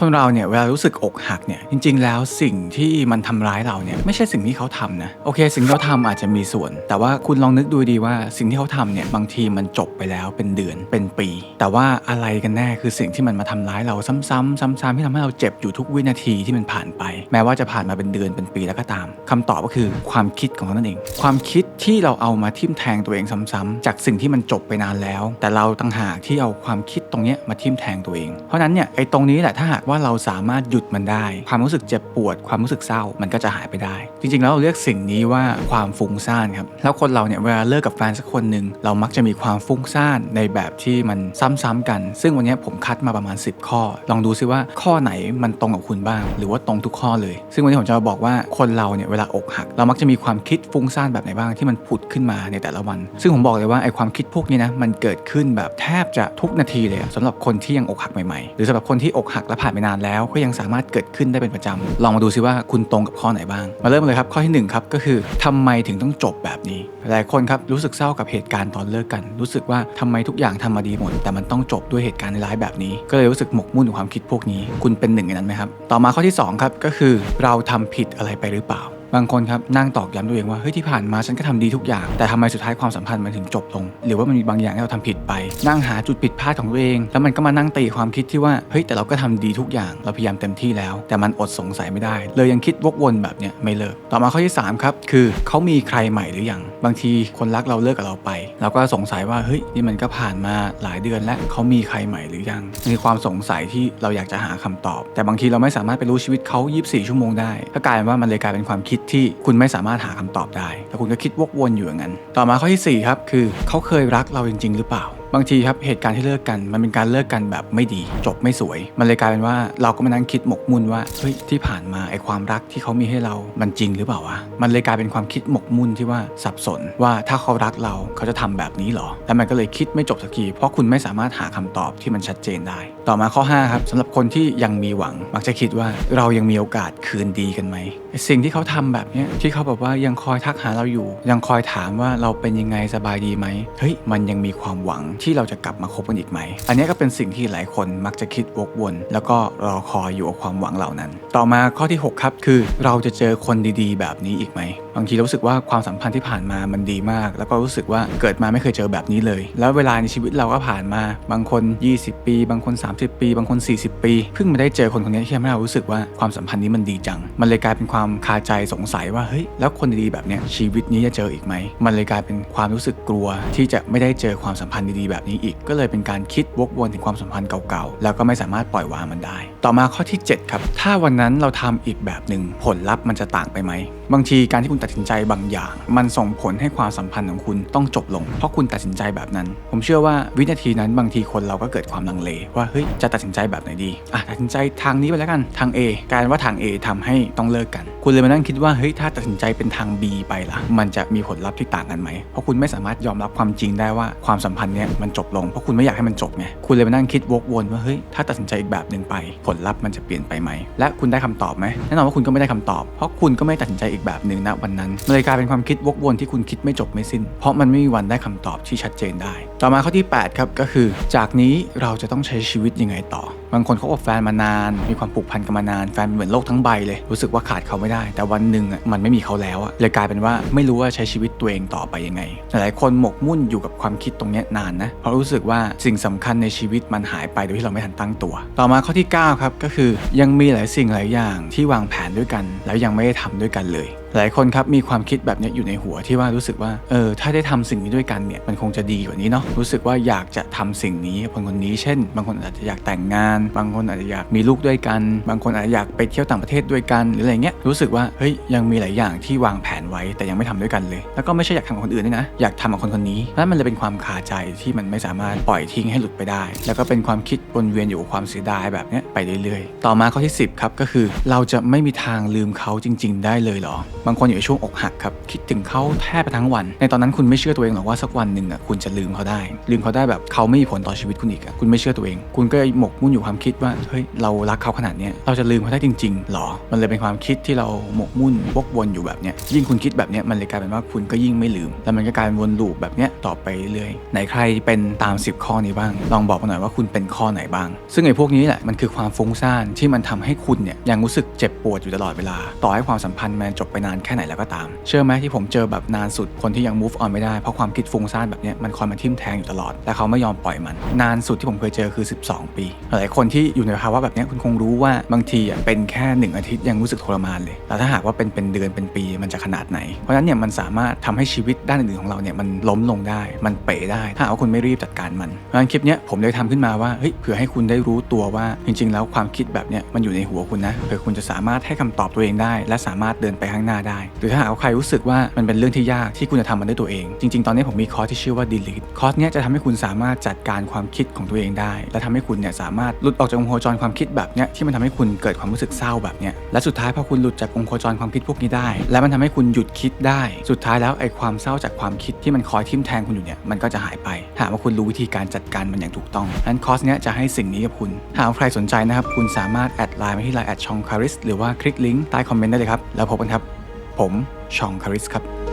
คนเราเนี่ยเวลารู้สึกอกหักเนี่ยจริง ๆ แล้วสิ่งที่มันทำร้ายเราเนี่ยไม่ใช่สิ่งที่เขาทำนะโอเค สิ่งที่เขาทำอาจจะมีส่วน แต่ว่าคุณลองนึกดูดีว่าสิ่งที่เขาทำเนี่ยบางทีมันจบไปแล้วเป็นเดือนเป็นปี แต่ว่าอะไรกันแน่คือสิ่งที่มันมาทำร้ายเราซ้ำๆซ้ำๆที่ทำให้เราเจ็บอยู่ทุกวินาทีที่มันผ่านไป แม้ว่าจะผ่านมาเป็นเดือนเป็นปีแล้วก็ตามคำตอบก็คือความคิดของเขานั่นเอง ความคิดที่เราเอามาทิ่มแทงตัวเองซ้ำๆจากสิ่งที่มันจบไปนานแล้ว แต่เราต่างหากที่เอาความคิดตรงเนี้ยมาทิ่มแทงตัวเอง เพราะฉะนั้นเนี่ยไอ้ตรงนี้แหละถ้าหากว่าเราสามารถหยุดมันได้ ความรู้สึกเจ็บปวด ความรู้สึกเศร้ามันก็จะหายไปได้ จริงๆแล้วเราเรียกสิ่งนี้ว่าความฟุ้งซ่านครับแล้วคนเราเนี่ยเวลาเลิกกับแฟนสักคนหนึ่งเรามักจะมีความฟุ้งซ่านในแบบที่มันซ้ำๆกัน ซึ่งวันนี้ผมคัดมาประมาณ 10 ข้อ ลองดูซิว่าข้อไหนมันตรงกับคุณบ้าง หรือว่าตรงทุกข้อเลย ซึ่งวันนี้ผมจะมาบอกว่าคนเราเนี่ยเวลาอกหัก เรามักจะมีความคิดฟุ้งซ่านแบบไหนบ้างที่มันผุดขึ้นมาในแต่ละวัน ซึ่งผมบอกเลยว่าไอ้ความคิดพวกนี้นะมันเกิดขึ้นแบบแทบจะทุกนาทีเลยอะสำหรับคนที่ยังอกหักใหม่ๆ หรือสำหรับคนที่อกหักและผ่านไปนานแล้วก็ยังสามารถเกิดขึ้นได้เป็นประจำลองมาดูซิว่าคุณตรงกับข้อไหนบ้าง มาเริ่มเลยครับข้อที่หนึ่งครับก็คือทำไมถึงต้องจบแบบนี้ หลายคนครับรู้สึกเศร้ากับเหตุการณ์ตอนเลิกกัน รู้สึกว่าทำไมทุกอย่างทำมาดีหมด แต่มันต้องจบด้วยเหตุการณ์ร้ายแบบนี้ ก็เลยรู้สึกหมกมุ่นกับความคิดพวกนี้ คุณเป็นหนึ่งในนั้นไหมครับต่อมาข้อที่สองครับก็คือเราทำผิดอะไรไปหรือเปล่า บางคนครับนั่งตอกย้ำตัวเองว่าเฮ้ยที่ผ่านมาฉันก็ทำดีทุกอย่าง แต่ทำไมสุดท้ายความสัมพันธ์มันถึงจบลง หรือว่ามันมีบางอย่างที่เราทำผิดไป นั่งหาจุดผิดพลาดของตัวเอง แล้วมันก็มานั่งตีความคิดที่ว่าเฮ้ยแต่เราก็ทำดีทุกอย่างเราพยายามเต็มที่แล้ว แต่มันอดสงสัยไม่ได้ เลยยังคิดวกวนแบบเนี้ยไม่เลิกต่อมาข้อที่สามครับคือเขามีใครใหม่หรือยังบางทีคนรักเราเลิกกับเราไป เราก็สงสัยว่าเฮ้ยนี่มันก็ผ่านมาหลายเดือนแล้วเขามีใครใหม่หรือยังมีความสงสัยที่เราอยากจะหาคำตอบ แต่บางทีเราไม่สามารถไปรู้ชีวิตเขา 24 ชั่วโมงได้ก็กลายเป็นว่ามันเลยกลายเป็นความคิดที่คุณไม่สามารถหาคำตอบได้แต่คุณก็คิดวกวนอยู่อย่างนั้น ต่อมาข้อที่สี่ครับคือเขาเคยรักเราจริง ๆ หรือเปล่า บางทีครับเหตุการณ์ที่เลิกกัน มันเป็นการเลิกกันแบบไม่ดี จบไม่สวย มันเลยกลายเป็นว่าเราก็มานั่งคิดหมกมุ่นว่าเฮ้ยที่ผ่านมาไอความรักที่เขามีให้เรามันจริงหรือเปล่าวะมันเลยกลายเป็นความคิดหมกมุ่นที่ว่าสับสนว่าถ้าเขารักเราเขาจะทำแบบนี้หรอแล้วมันก็เลยคิดไม่จบสักทีเพราะคุณไม่สามารถหาคำตอบที่มันชัดเจนได้ ต่อมาข้อ5ครับสำหรับคนที่ยังมีหวัง มักจะคิดว่าเรายังมีโอกาสคืนดีกันไหมไอสิ่งที่เขาทำแบบนี้ที่เขาแบบว่ายังคอยทักหาเราอยู่ ยังคอยถามว่าเราเป็นยังไงสบายดีไหมเฮ้ยมันยังมีความหวังที่เราจะกลับมาคบกันอีกไหม อันนี้ก็เป็นสิ่งที่หลายคนมักจะคิดวกวน แล้วก็รอคอยอยู่กับความหวังเหล่านั้น ต่อมาข้อที่ 6 ครับ คือเราจะเจอคนดีๆ แบบนี้อีกไหม บางทีรู้สึกว่าความสัมพันธ์ที่ผ่านมามันดีมาก แล้วก็รู้สึกว่าเกิดมาไม่เคยเจอแบบนี้เลย แล้วเวลาในชีวิตเราก็ผ่านมา บางคน 20 ปี บางคน 30 ปี บางคน 40 ปี เพิ่งมาได้เจอคนคนนี้ที่ทำให้เรารู้สึกว่าความสัมพันธ์นี้มันดีจัง มันเลยกลายเป็นความคาใจสงสัยว่าเฮ้ยแล้วคนดีๆแบบเนี้ยชีวิตนี้จะเจออีกไหม มันเลยกลายเป็นความรู้สึกกลัว ที่จะไม่ได้เจอความสัมพันธ์ดีๆแบบนี้อีก ก็เลยเป็นการคิดวกวนถึงความสัมพันธ์เก่าๆ แล้วก็ไม่สามารถปล่อยวางมันได้ ต่อมาข้อที่ 7 ครับ ถ้าวันนั้นเราทำอีกแบบหนึ่งผลลัพธ์มันจะต่างไปไหม บางทีการที่คุณตัดสินใจบางอย่าง มันส่งผลให้ความสัมพันธ์ของคุณต้องจบลง เพราะคุณตัดสินใจแบบนั้น ผมเชื่อว่าวินาทีนั้นบางทีคนเราก็เกิดความลังเล ว่าเฮ้ยจะตัดสินใจแบบไหนดีอะตัดสินใจทางนี้ไปแล้วกันทาง A กายเป็นว่าทาง A ทำให้ต้องเลิกกัน คุณเลยมานั่งคิดว่าเฮ้ยถ้าตัดสินใจเป็นทาง B ไปล่ะ มันจะมีผลลัพธ์ที่ต่างกันไหมเพราะคุณไม่สามารถยอมรับความจริงได้ว่าความสัมพันธ์เนี้ยมันจบลงเพราะคุณไม่อยากให้มันจบไงคุณเลยมานั่งคิดวกวนว่าเฮ้ยถ้าตัดสินใจอีกแบบหนึ่งไป ผลลัพธ์มันจะเปลี่ยนไปไหมและคุณได้คำตอบไหมแน่นอนว่าคุณก็ไม่ได้คำตอบ เพราะคุณก็ไม่ตัดสินใจอีกแบบหนึ่งณวันนั้นเลยกลายเป็นความคิดวกวนที่คุณคิดไม่จบไม่สิ้น เพราะมันไม่มีวันได้คำตอบที่ชัดเจนได้ ต่อมาข้อที่ 8 ครับก็คือ จากนี้เราจะต้องใช้ชีวิตยังไงต่อ บางคนเขากับแฟนมานาน มีความผูกพันกันมานานแฟนเหมือนโลกทั้งใบเลย รู้สึกว่าขาดเขาไม่ได้ แต่วันหนึ่งอะมันไม่มีเขาแล้วอะเลยกลายเป็นว่าไม่รู้ว่าใช้ชีวิตตัวเองต่อไปยังไง หลายคนหมกมุ่นอยู่กับความคิดตรงนี้นานนะเพราะรู้สึกว่าสิ่งสำคัญในชีวิตมันหายไปโดยที่เราไม่ทันตั้งตัว ต่อมาข้อที่ 9 ครับก็คือยังมีหลายสิ่งหลายอย่างที่วางแผนด้วยกัน แล้วยังไม่ได้ทำด้วยกันเลย หลายคนครับมีความคิดแบบนี้อยู่ในหัวที่ว่ารู้สึกว่าเออถ้าได้ทำสิ่งนี้ด้วยกันเนี่ยมันคงจะดีกว่านี้เนาะรู้สึกว่าอยากจะทำสิ่งนี้บคนคนนี้เช่น บางคนอาจจะอยากแต่งงาน บางคนอาจจะอยากมีลูกด้วยกัน บางคนอาจจะอยากไปเที่ยวต่างประเทศด้วยกันหรืออะไรเงี้ยรู้สึกว่าเฮ้ยยังมีหลายอย่างที่วางแผนไว้แต่ยังไม่ทำด้วยกันเลย แล้วก็ไม่ใช่อยากทำกับคนอื่นด้วยนะอยากทำกับคนคนนี้นั่นมันเลยเป็นความคาใจที่มันไม่สามารถปล่อยทิ้งให้หลุดไปได้ แล้วก็เป็นความคิดวนเวียนอยู่กับความเสียดายแบบนี้ไปเรื่อยๆ ต่อมาข้อที่ 10ครับก็คือ เราจะไม่มีทางลืมเขาจริง ๆ ได้เลยหรอบางคนอยู่ในช่วงอกหักครับคิดถึงเขาแทบไปทั้งวัน ในตอนนั้นคุณไม่เชื่อตัวเองหรอกว่าสักวันหนึ่งอะคุณจะลืมเขาได้ ลืมเขาได้แบบเขาไม่มีผลต่อชีวิตคุณอีกอะคุณไม่เชื่อตัวเอง คุณก็หมกมุ่นอยู่ความคิดว่าเฮ้ยเรารักเขาขนาดเนี้ยเราจะลืมเขาได้จริงๆหรอ มันเลยเป็นความคิดที่เราหมกมุ่นวกวนอยู่แบบเนี้ยยิ่งคุณคิดแบบเนี้ยมันเลยกลายเป็นว่าคุณก็ยิ่งไม่ลืม แล้วมันก็กลายเป็นวนลูปแบบเนี้ยต่อไปเรื่อยไหนใครเป็นตาม 10 ข้อนี้บ้าง ลองบอกมาหน่อยว่าคุณเป็นข้อไหนบ้าง ซึ่งไอ้พวกนี้แหละมันคือความฟุ้งซ่านที่มันทำให้คุณเนี่ยยังรู้สึกเจ็บปวดอยู่ตลอดเวลา ต่อให้ความสัมพันธ์มันจบไปนานแค่ไหนแล้วก็ตาม เชื่อไหมที่ผมเจอแบบนานสุดคนที่ยัง move on ไม่ได้เพราะความคิดฟุ้งซ่านแบบนี้มันคอยมาทิ่มแทงอยู่ตลอด และเขาไม่ยอมปล่อยมัน นานสุดที่ผมเคยเจอคือ 12 ปี หลายคนที่อยู่ในภาวะแบบนี้คุณคงรู้ว่าบางทีเป็นแค่หนึ่งอาทิตย์ยังรู้สึกทรมานเลยแต่ถ้าหากว่าเป็นเป็นเดือนเป็นปีมันจะขนาดไหน เพราะฉะนั้นเนี่ยมันสามารถทำให้ชีวิตด้านอื่นของเราเนี่ยมันล้มลงได้ มันเป๋ได้ ถ้าหากว่าคุณไม่รีบจัดการมันเพราะฉะนั้นคลิปเนี้ยผมเลยทำขึ้นมาว่าเฮ้ยเผื่อให้คุณได้รู้ตัวว่าจริง ๆ แล้วความคิดแบบเนี้ยมันอยู่ในหัวคุณนะเผื่อคุณจะสามารถให้คำตอบตัวเองได้ และสามารถเดินไปข้างหน้าได้ หรือถ้าหากว่าใครรู้สึกว่ามันเป็นเรื่องที่ยากที่คุณจะทำมันด้วยตัวเอง จริง ๆ ตอนนี้ผมมีคอร์สที่ชื่อว่า delete คอร์สเนี้ยจะทำให้คุณสามารถจัดการความคิดของตัวเองได้ และทำให้คุณเนี่ยสามารถหลุดออกจากวงโคจรความคิดแบบเนี้ยที่มันทำให้คุณเกิดความรู้สึกเศร้าแบบเนี้ยและสุดท้ายพอคุณหลุดจากวงโคจรความคิดพวกนี้ได้ และมันทำให้คุณหยุดคิดได้ สุดท้ายแล้วไอ้ความเศร้าจากความคิดที่มันคอยทิ่มแทงคุณอยู่เนี่ยมันก็จะหายไปหากว่าคุณรู้วิธีการจัดการมันอย่างถูกต้องงั้นคอร์สเนี้ยจะให้สิ่งนี้กับคุณ หากใครสนใจนะครับคุณสามารถแอดไลน์มาที่ไลน์แอดชองคาริสหรือว่าคลิกลิงก์ใต้คอมเมนต์ได้เลยครับแล้วพบกันครับ ผมชองคาริสครับ